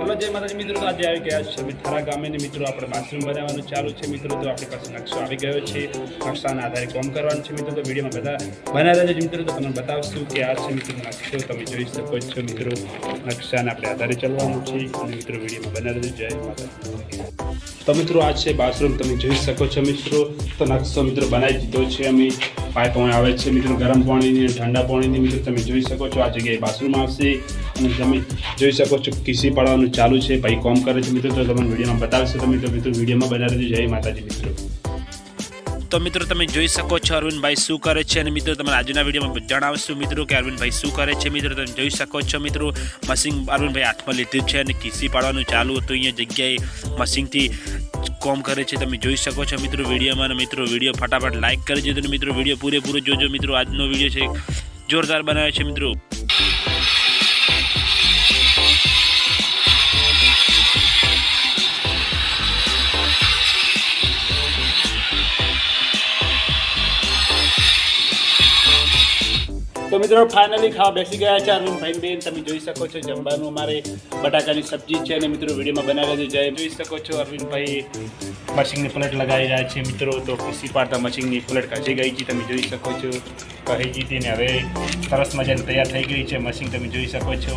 ચલો જય માતાજી. મિત્રો, તો આજે આવી ગયા છે થારા ગામે મિત્રો, આપણે બાથરૂમ બનાવવાનું ચાલુ છે. મિત્રો તો આપણી પાસે નકશો આવી ગયો છે, નકશાના આધારે કોમ કરવાનું છે, મિત્રો, તો વિડીયોમાં બધા બનાવી રહ્યા છે મિત્રો, તો તમને બતાવશું કે આ છે મિત્રો નકશો. તમે જોઈ શકો છો, મિત્રો, નકશાના આપણે આધારે ચાલવાનું છે. અને મિત્રો, વિડીયોમાં બનાવી દેજો. જય માતા તો મિત્રો, આ છે બાથરૂમ. તમે જોઈ શકો છો મિત્રો તો નકશો મિત્રો બનાવી દીધો છે. અમે પાઇપ આવે છે મિત્રો, ગરમ પાણીની ઠંડા પાણીની. મિત્રો, તમે જોઈ શકો છો આ જગ્યાએ બાથરૂમ આવશે. અને તમે જોઈ શકો છો, કિસી પાડવાનું ચાલુ છે. ભાઈ કોમ કરે છે મિત્રો, તો તમને વિડીયોમાં બતાવશે. તો મિત્રો મિત્રો, વિડીયોમાં બનાવી દેજો. જય માતાજી મિત્રો. તો મિત્રો તમે જોઈ શકો છો અરવિંદભાઈ શું કરે છે અને મિત્રો તમને આજના વિડીયોમાં જણાવશું. મિત્રો કે અરવિંદભાઈ શું કરે છે મિત્રો તમે જોઈ શકો છો મિત્રો. મશીન અરવિંદભાઈ હાથમાં લીધું છે અને ખીસી પાડવાનું ચાલુ હતું. અહીંયા જગ્યાએ મશીનથી કોમ કરે છે તમે જોઈ શકો છો મિત્રો વિડીયોમાં. અને મિત્રો વીડિયો ફટાફટ લાઇક કરી દેજો. અને મિત્રો વીડિયો પૂરેપૂરો જોજો. મિત્રો આજનો વીડિયો છે જોરદાર બનાવે છે મિત્રો. તો મિત્રો ફાઇનલી ખાવા બેસી ગયા છે અરવિંદભાઈ બેન. તમે જોઈ શકો છો જમવાનું. અમારે બટાકાની સબ્જી છે અને મિત્રો, વિડીયોમાં બનાવી દેજો જય. જોઈ શકો છો અરવિંદભાઈ મશીનની પ્લેટ લગાવી રહ્યા છે મિત્રો. તો પીસી પાડતા મશીનની પ્લેટ ખસી ગઈ છે. તમે જોઈ શકો છો. કહી દીધી ને હવે સરસ મજાની તૈયાર થઈ ગઈ છે મશીન તમે જોઈ શકો છો.